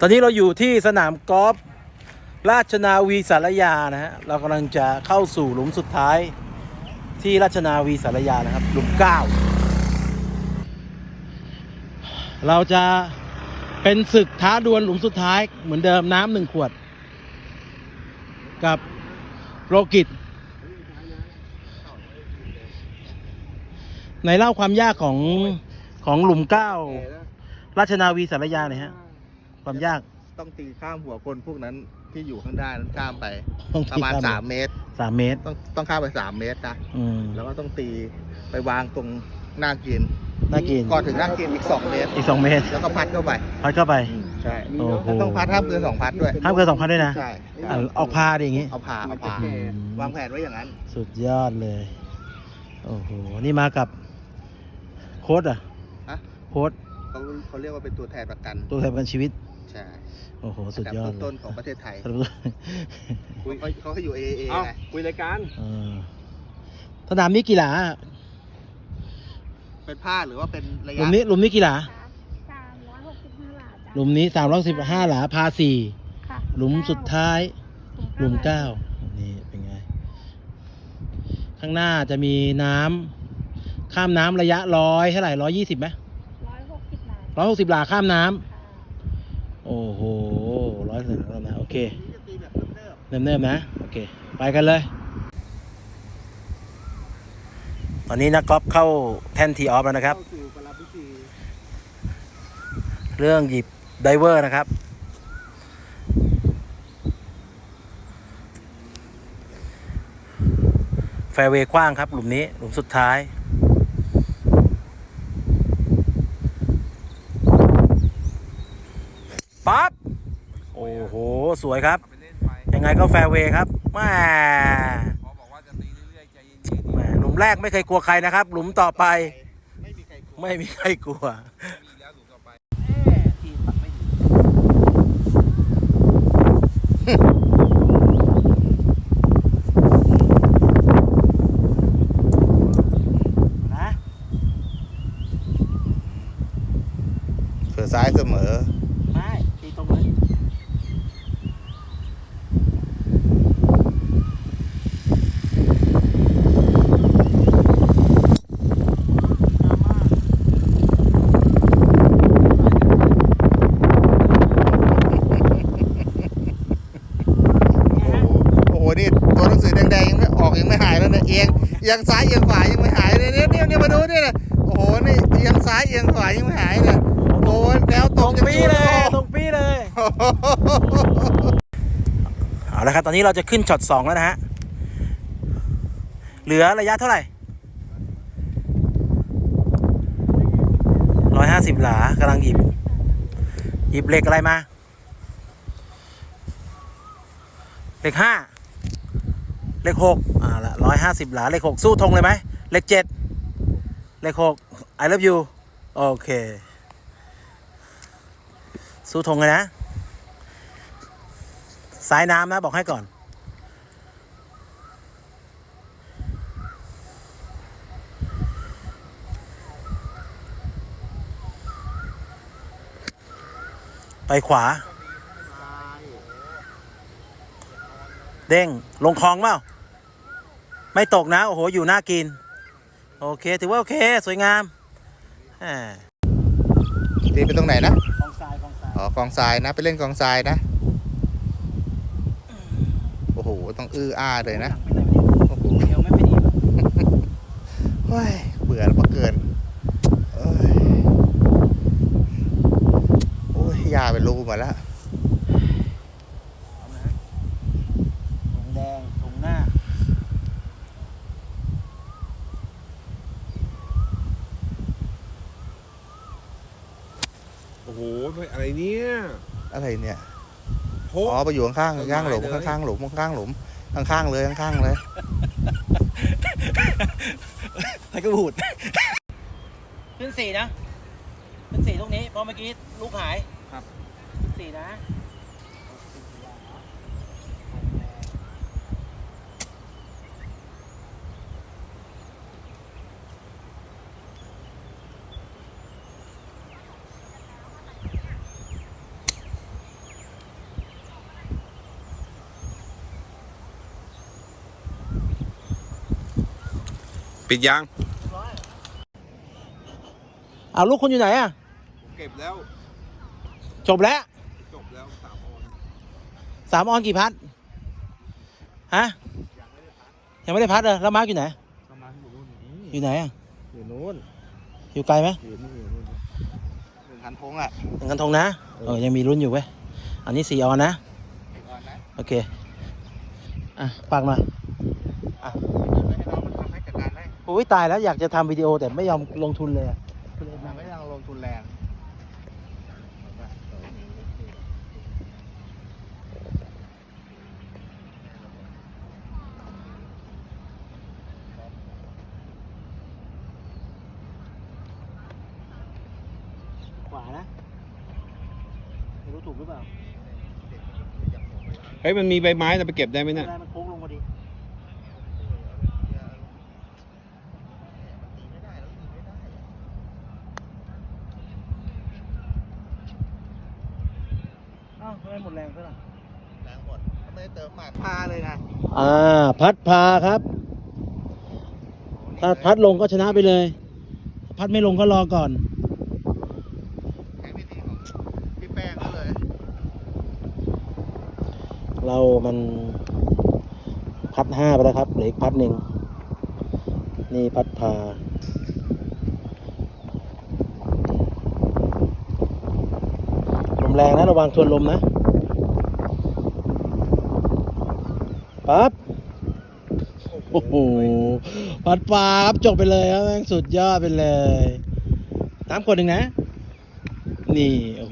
ตอนนี้เราอยู่ที่สนามกอล์ฟราชนาวีสารยานะฮะเรากำลังจะเข้าสู่หลุมสุดท้ายที่ราชนาวีสารยานะครับ หลุมเก้าเราจะเป็นศึกท้าดวลหลุมสุดท้ายเหมือนเดิมน้ำหนึ่งขวด กับโรกิตในเล่าความยากของของหลุมเก้าราชนาวีสารยาหน่อยฮะ ความยาก ต้องตีข้ามหัวคนพวกนั้นที่อยู่ข้างด้านนั้นข้ามไป ต้องประมาณตีข้สามเมตร สามเมตร ต้องต้องข้ามไปสามเมตรนะอืม แล้วก็ต้องตีไปวางตรงหน้ากินน่ากิน ก่อนถึงหน้ากินอีกสองเมตร อีกสองเมตร แล้วก็พัดเข้าไปพัดเข้าไป ใช่โอ้โหต้องพัดห้ามเกินสองพัดด้วยห้ามเกินสองพันด้วยนะใช่อะออกพาดิอย่างงี้เอาผ่าเอาผ่าอืมวางแผนไว้อย่างนั้น สุดยอดเลย โอ้โห นี่มากับ โค้ดอะฮะ โค้ดเขาเขาเรียกว่าเป็นตัวแทนประกัน ตัวแทนประกันชีวิต ใช่โอ้โห สุดยอดนดับเลต้ยนๆของประเทศไทยครับเขาเขาก็อยู่ AAA เอ้าไงคุยรายการเออสนามนี้กี่หลาเป็นผ้าหรือว่าเป็นระหยะลุมนี้หลุมนี้กี่หลาสามร้อยหกสิบห้าบาทจ้ะ หลุมนี้สามร้อยสิบห้าหลาพาสี่ค่ะหลุมสุดท้าย หลุมเก้าเก้านี่เป็นไง ข้างหน้าจะมีน้ำข้ามน้ำระยะร้อยเท่าไหร่ร้อยยี่สิบไหมร้อยหกสิบบาทร้อยหกสิบหลาข้ามน้ำค่ะ โอ้โหร้อยสิบแล้วนะ โอเคนี่จะตีแบเริ่มเนิ่มๆนะ โอเค ไปกันเลย ตอนนี้นักกอล์ฟเข้าแท่นทีออฟแล้วนะครับเข้าสู่ประลับพิธีเรื่องหยิบไดเวอร์นะครับ แฟร์เวย์กว้างครับ หลุมนี้ หลุมสุดท้าย ปั๊บ โอ้โห สวยครับ ยังไงก็แฟร์เวย์ครับแม่แหม่หลุมแรกไม่เคยกลัวใครนะครับ หลุมต่อไป ไม่มีใครกลัวไม่มีใครกลัวมีแล้วหลุมต่อไปทีปัดไม่ดีนะเสือซ้ายเสมอ ไม่ตีตรงเลย โอ้โหโอ้โห นี่ตัวหนังสือแดงๆยังไม่ออกยังไม่หายแล้วเนี่ยเอี ยงเอียงซ้ายเอียงขวายังไม่หายเลยเนี่ยเนี่ยเนี่ยมาดูเนี่ยนะโอ้โหนี่เอียงซ้ายเอียงขวายังไม่หายเนี่ยโอ้โหแนวตตรรงงจะปีเลยตรงปีเลยโอ้โหเอาละครับตอนนี้เราจะขึ้นช็อตสองแล้วนะฮะเหลือระยะเท่าไหร่ร้อยห้าสิบหลากำลังหยิบ หยิบเหล็กอะไรมาเหล็กห้า เล็กหกอ่าละร้อยห้าสิบหลาเล็กหกสู้ธงเลยไหมเล็กเจ็ดเล็กหก I love you โอเค สู้ธงเลยนะ สายน้ำนะบอกให้ก่อน ไปขวา เด้งลงคลองเปล่าไม่ตกนะ โอ้โห อยู่น่ากิน โอเค ถือว่าโอเค สวยงามอ่าตีไปตรงไหนนะกองทรายกองทรายอ๋อกองทรายนะ ไปเล่นกองทรายนะ โอ้โห ต้องอื้ออ้าเลยนะโอ้โหเอวไม่ค่อยดีเฮ้ย เบื่อแล้วเกินเอ้ยโอ้ยยาเป็นรูหมดแล้ว ถุงแดงถุงหน้า โอ้โหอะไรเนี่ยอะไรเนี่ยโพอ๋อไปอยู่ข้างๆข้างๆหลุมต้นไม้เลยข้างๆหลุมข้างๆหลุมข้างๆเลยข้างๆเลยไทยก็บูดขึ้นสี่นะ ขึ้นสี่ตรงนี้เพราะเมื่อกี้ลูกหาย ครับ ขึ้นสี่นะ ปิดยางเอาลูกคุณอยู่ไหนอะ เก็บแล้ว จบแล้ว จบแล้วสามออนสามออนกี่พัด ฮะ ยังไม่ได้พัดเลยแล้วมาร์กอยู่ไหนประมาณอยู่นู่นอยู่ไหนอะ อยู่นู้น อยู่ไกลไหมอยู่นี่อยู่นู่นหนึ่งคันธงอะหนึ่งกันทงนะ เออ ยังมีรุ่นอยู่เว้ย อันนี้สี่ออนนะก่อนนะโอเค อะ ฝากมาให้น้องมันทำให้จัดการได้ โอ้ยตายแล้วอยากจะทำวิดีโอแต่ไม่ยอมลงทุนเลยอะมันไม่ต้องลงทุนแรงขวานะไม่รู้ถูกหรือเปล่า เฮ้ยมันมีใบไม้จะไปเก็บได้ไหมไม่เนี่ย ได้มันโค้งลงพ อดีอ้าวทำไมหมดแรงซะล่ะแรงหมดไม่ได้เติมหมัดพาเลยนะอ่า พัดพาครับ ถ้าพัดลงก็ชนะไปเลย พัดไม่ลงก็รอก่อนใช้วิธีของพี่แป้งก็เลย เรามันพัดห้าไปแล้วครับเหลืออีกพัดหนึ่งนี่พัดพา ลม แรงนะระวังทวนลมนะปั๊บโอ้โหปัดปลาครับจบไปเลยครับแม่งสุดยอดไปเลย ตามกดหนึ่งนะ นี่โอ้